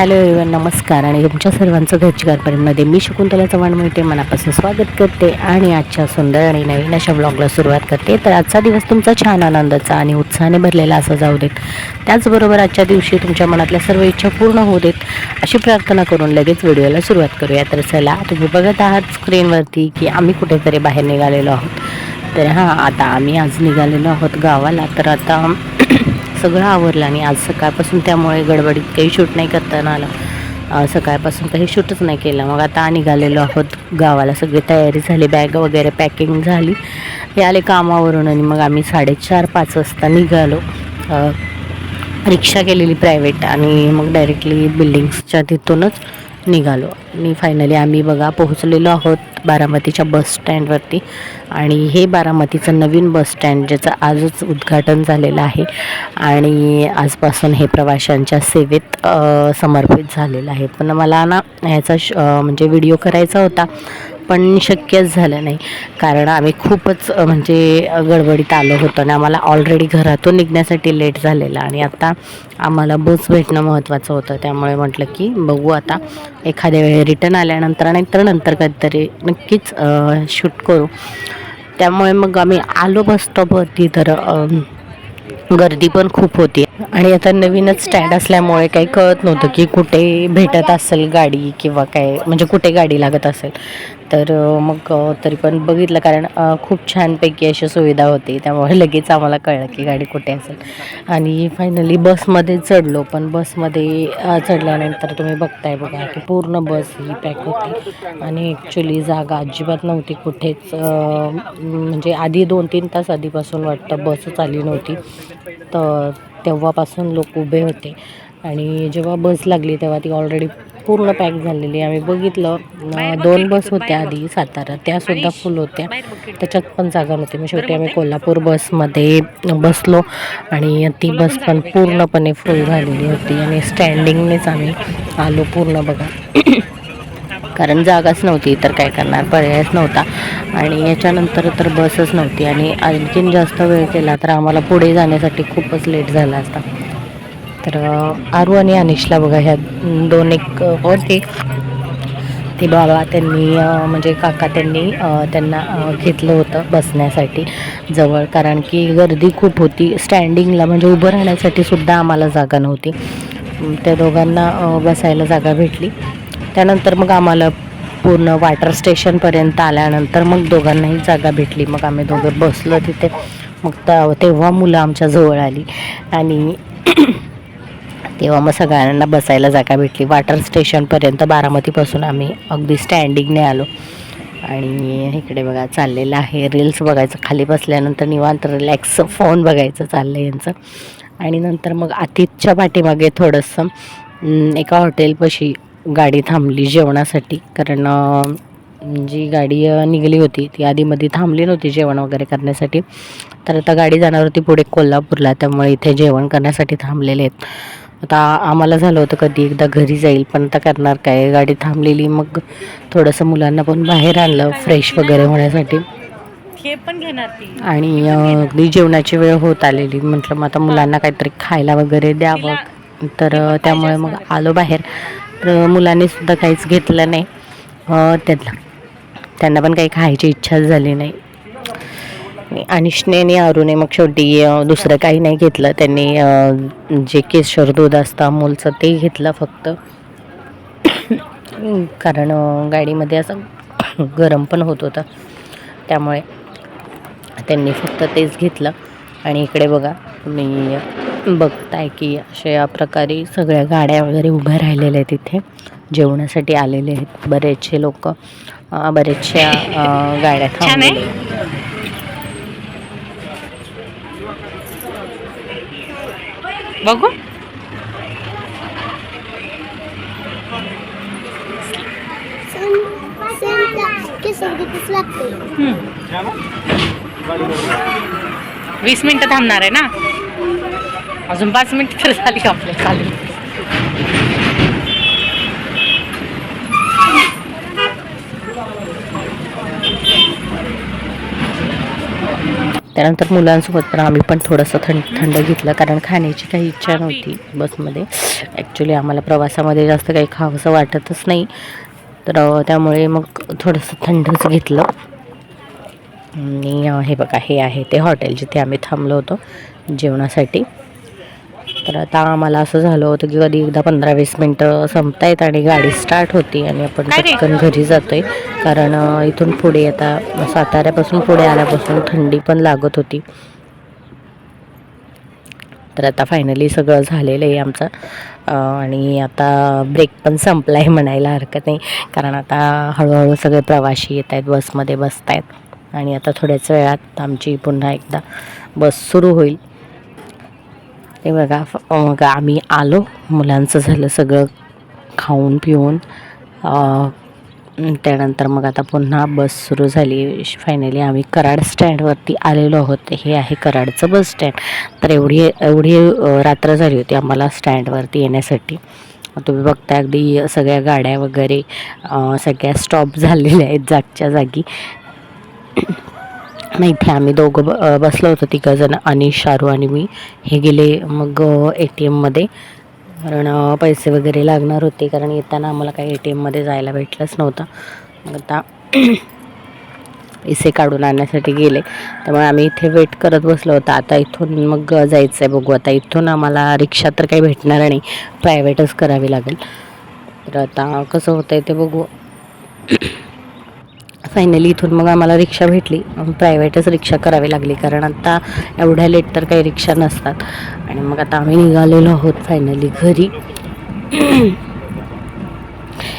Hello A1 नमस्कार. आणि तुमच्या सर्वांचं घरची घरपर्यंतमध्ये मी शकुंतला चव्हाण मिळते मनापासून स्वागत करते आणि आजच्या सुंदर आणि नवीन अशा ब्लॉगला सुरुवात करते. तर आजचा दिवस तुमचा छान आनंदाचा आणि उत्साहाने भरलेला असं जाऊ देत. त्याचबरोबर आजच्या दिवशी तुमच्या मनातल्या सर्व इच्छा पूर्ण होऊ देत अशी प्रार्थना करून लगेच व्हिडिओला सुरुवात करूया. तर चला तुम्ही बघत आहात स्क्रीनवरती की आम्ही कुठेतरी बाहेर निघालेलो आहोत. तर हां आता आम्ही आज निघालेलो आहोत गावाला. तर आता सगळं आवरलं आणि आज सकाळपासून त्यामुळे गडबडीत काही शूट नाही करताना आलं. सकाळपासून काही शूटच नाही केलं. मग आता निघालेलो आहोत गावाला. सगळी तयारी झाली बॅग वगैरे पॅकिंग झाली. हे आले कामावरून आणि मग आम्ही साडेचार पाच वाजता निघालो. रिक्षा केलेली प्रायव्हेट आणि मग डायरेक्टली बिल्डिंग्सच्या तिथूनच. निघालो. आणि फायनली आम्ही बघा पोहोचलेलो आहोत बारामतीच्या बस स्टँडवरती आणि हे बारामतीचं नवीन बस स्टँड ज्याचं आजच उद्घाटन झालेलं आहे. आणि आजपासून हे प्रवाशांच्या सेवेत समर्पित झालेलं आहे. पण मला ना ह्याचा श म्हणजे व्हिडिओ करायचा होता. पण शक्यच झालं नाही. कारण आम्ही खूपच म्हणजे गडबडीत आलो होतो आणि आम्हाला ऑलरेडी घरातून निघण्यासाठी लेट झालेला आणि आता आम्हाला बस भेटणं महत्त्वाचं होतं. त्यामुळे म्हटलं की बघू आता. एखाद्या वेळी रिटर्न आल्यानंतर नाहीतर नंतर कधीतरी नक्कीच शूट करू. त्यामुळे मग आम्ही आलो बस स्टॉपवरती तर गर्दी पण खूप होती. आणि आता नवीनच स्टँड असल्यामुळे काही कळत नव्हतं की कुठे भेटत असेल गाडी किंवा काय म्हणजे कुठे गाडी लागत असेल. तर मग तरी पण बघितलं कारण खूप छानपैकी अशी सुविधा होती. त्यामुळे लगेच आम्हाला कळलं की गाडी कुठे असेल. आणि फायनली बसमध्ये चढलो. पण बसमध्ये चढल्यानंतर तुम्ही बघताय बघा की पूर्ण बस ही पॅक होती. आणि ॲक्च्युली जागा अजिबात नव्हती कुठेच. म्हणजे आधी दोन तीन तास आधीपासून वाटतं बसच आली नव्हती. तर तेव्हापासून लोक उभे होते. आणि जेव्हा बस लागली तेव्हा ती ऑलरेडी पूर्ण पॅक झालेली आम्ही बघितलं दोन बस होत्या आधी सातारा. त्यासुद्धा फुल होत्या. त्याच्यात पण जागा नव्हती. मग शेवटी आम्ही कोल्हापूर बसमध्ये बसलो आणि ती बस पण पूर्णपणे फुल झालेली होती. आणि स्टँडिंगनेच आम्ही आलो पूर्ण बघा. कारण जागाच नव्हती तर काय करणार? पर्यायच नव्हता. आणि याच्यानंतर तर बसच नव्हती. आणि आणखीन जास्त वेळ केला तर आम्हाला पुढे जाण्यासाठी खूपच लेट झाला असता. तर आरू आणि अनिशला बघा ह्या दोन एक होते. ते बाबा त्यांनी म्हणजे काका त्यांनी त्यांना घेतलं होतं बसण्यासाठी जवळ. कारण की गर्दी खूप होती. स्टँडिंगला म्हणजे उभं राहण्यासाठी सुद्धा आम्हाला जागा नव्हती. त्या दोघांना बसायला जागा भेटली. त्यानंतर मग आम्हाला पूर्ण वॉटर स्टेशनपर्यंत आल्यानंतर मग दोघांनाही जागा भेटली. मग आम्ही दोघं बसलो तिथे. मग तेव्हा मुलं आमच्या जवळ आली. आणि तेव्हा मग सगळ्यांना बसायला जागा भेटली. वाटर स्टेशनपर्यंत बारामतीपासून आम्ही अगदी स्टँडिंगने आलो. आणि इकडे बघा चाललेलं आहे. रील्स बघायचं. खाली बसल्यानंतर निवांत रिलॅक्स फोन बघायचं चाललं आहे यांचं. आणि नंतर मग आतिथच्या पाठीमागे थोडंसं एका हॉटेलपाशी गाडी थांबली जेवणासाठी. कारण जी गाडी निघाली होती ती आधीमध्ये थांबली नव्हती जेवण वगैरे करण्यासाठी. तर आता गाडी जाणार होती पुढे कोल्हापूरला. त्यामुळे इथे जेवण करण्यासाठी थांबलेले आहेत. आता आम्हाला झालं होतं कधी एकदा घरी जाईल पण आता करणार काय? गाडी थांबलेली मग थोडंसं मुलांना पण बाहेर आणलं फ्रेश वगैरे होण्यासाठी. हे पण घेणार ती. आणि अगदी जेवणाची वेळ होत आलेली. म्हटलं मग आता मुलांना काहीतरी खायला वगैरे द्यावं. तर त्यामुळे मग आलो बाहेर. तर मुलांनी सुद्धा काहीच घेतलं नाही. अ, त्यांना पण काही खायची इच्छाच झाली नाही. अनिशने आणि अरुणे मग शेवटी दुसरं काही नाही घेतलं. त्यांनी जे केशर दूध असतं अमूलचं ते घेतलं फक्त. कारण गाडीमध्ये असं गरम पण होत होतं. त्यामुळे त्यांनी फक्त तेच घेतलं. आणि इकडे बघा तुम्ही बघताय की अशा प्रकारे सगळ्या गाड्या वगैरे उभ्या राहिलेल्या आहेत तिथे जेवणासाठी आलेले आहेत बरेचसे लोक. बरेचशा गाड्या? थांबलेल्या बघू. वीस मिनिटं थांबणार आहे ना? अजून पाच मिनिटं तर झाली आपल्या चालेल त्यानंतर मुलांसोबत पण आम्ही पण थोडंसं थंड थंड घेतलं. कारण खाण्याची काही इच्छा नव्हती बसमध्ये. ॲक्च्युली आम्हाला प्रवासामध्ये जास्त काही खावंसं वाटतच नाही. तर त्यामुळे मग थोडंसं थंडच घेतलं. आणि हे बघा हे आहे ते हॉटेल जिथे आम्ही थांबलो होतो जेवणासाठी. तर आता आम्हाला असं झालं होतं की कधी एकदा पंधरा वीस मिनटं संपतायत आणि गाडी स्टार्ट होती आणि आपण? पटकन घरी जातोय. कारण अ, इथून पुढे आता साताऱ्यापासून पुढे आल्यापासून थंडी पण लागत होती. तर आता फायनली सगळं झालेलं आहे आमचं. आणि आता ब्रेक पण संपला आहे म्हणायला हरकत नाही. कारण आता हळूहळू सगळे प्रवासी येत आहेत बसमध्ये बसत आहेत आणि आता थोड्याच वेळात आमची पुन्हा एकदा बस सुरू होईल. ते बघा फ- मग आम्ही आलो. मुलांचं झालं सगळं खाऊन पिऊन. त्यानंतर मग आता पुन्हा बस सुरू झाली. फायनली आम्ही कराड स्टँडवरती आलेलो आहोत. हे आहे कराडचं बस स्टँड तर एवढी एवढी रात्र झाली होती आम्हाला स्टँडवरती येण्यासाठी. तुम्ही बघता अगदी सगळ्या गाड्या वगैरे सगळ्या स्टॉप झालेल्या आहेत जागच्या जागी. नाही इथे आम्ही दोघं ब बसलो होतो तिघंजण आणि शारू आणि मी. हे गेले मग ए टी एममध्ये कारण पैसे वगैरे लागणार होते कारण येताना आम्हाला काही ए टी एममध्ये जायला भेटलंच नव्हतं. मग आता पैसे काढून आणण्यासाठी गेले. त्यामुळे आम्ही इथे वेट करत बसलो होतो. आता इथून मग जायचं आहे बघू. आता इथून आम्हाला रिक्षा तर काही भेटणार नाही. प्रायव्हेटच करावी लागेल. तर आता कसं होतं आहे ते बघू. फायनली इथून मग आम्हाला रिक्षा भेटली. प्रायव्हेटच रिक्षा करावी लागली. कारण आता एवढ्या लेट तर काही रिक्षा नसतात. आणि मग आता आम्ही निघालेलो आहोत फायनली घरी.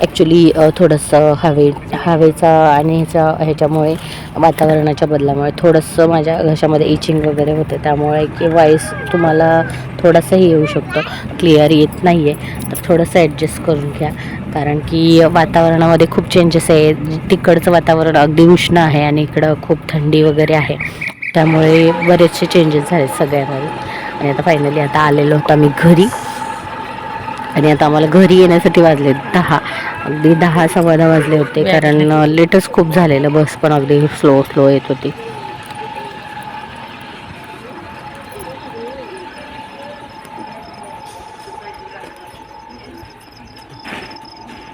ॲक्च्युली थोडंसं हवे हवेचा आणि ह्याच्या ह्याच्यामुळे वातावरणाच्या बदलामुळे थोडंसं माझ्या घशामध्ये इचिंग वगैरे होते. त्यामुळे की वॉईस तुम्हाला थोडासाही येऊ शकतो. क्लिअर येत नाही आहे तर थोडंसं ॲडजस्ट करून घ्या. कारण की वातावरणामध्ये खूप चेंजेस आहे तिकडचं वातावरण अगदी उष्ण आहे आणि इकडं खूप थंडी वगैरे आहे. त्यामुळे बरेचसे चेंजेस झाले सगळ्यामध्ये. आणि आता फायनली आता आलेलो होतो आम्ही घरी. आणि आता आम्हाला घरी येण्यासाठी वाजले दहा. अगदी दहा सव्वा दहा वाजले होते कारण लेटच खूप झालेलं. बस पण अगदी स्लो स्लो येत होती.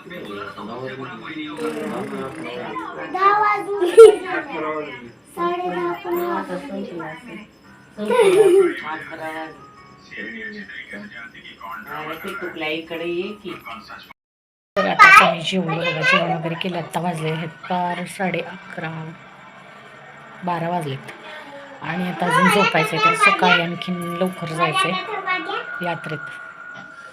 तर हे कोणाला जेवढा तर आता आम्ही जेवलो बघा जेवण वगैरे केलं आत्ता वाजले आहेत पार साडे अकरा बारा वाजलेत. आणि आता अजून झोपायचं आहे तर सकाळी आणखीन लवकर जायचं आहे यात्रेत.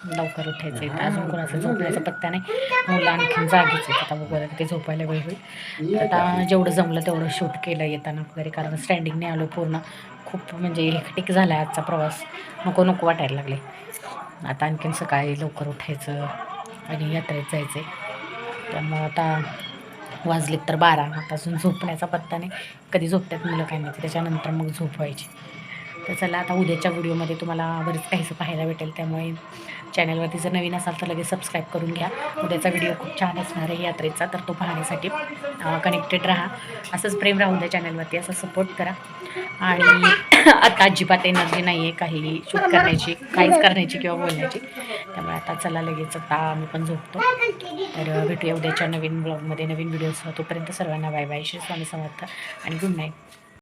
लवकर उठायचं आहे. तर अजून कोणाचा झोपण्याचा पत्ता नाही. मुलं आणखीन जागीच आहेत. आता वगैरे ते झोपायला वेळ होईल. आता जेवढं जमलं तेवढं शूट केलं येताना वगैरे. कारण स्टँडिंगने आलो पूर्ण. खूप म्हणजे हेक्टिक झाला आहे आजचा प्रवास. नको नको वाटायला लागले आता आणखीन सकाळी लवकर उठायचं आणि यात्रेत जायचं आहे त्यामुळं आता वाजलेत तर बारा. आता अजून झोपण्याचा पत्ता नाही. कधी झोपतात मुलं काय माहिती. त्याच्यानंतर मग झोप व्हायची तर चला आता उद्याच्या व्हिडिओमध्ये तुम्हाला बरेच काहीसं पाहायला भेटेल. त्यामुळे चॅनलवरती जर नवीन असाल तर लगेच सबस्क्राईब करून घ्या. उद्याचा व्हिडिओ खूप छान असणार आहे यात्रेचा तर तो पाहण्यासाठी कनेक्टेड राहा. असंच प्रेम राहून द्या चॅनलवरती असं सपोर्ट करा. आणि आता अजिबात एनर्जी नाही आहे काही शूट करण्याची काहीच करण्याची किंवा बोलण्याची. त्यामुळे आता चला लगेच आता आम्ही पण झोपतो. तर भेटूया उद्याच्या नवीन ब्लॉगमध्ये नवीन व्हिडिओज तोपर्यंत सर्वांना बाय बाय. श्री स्वामी समर्थ. आणि गुड नाईट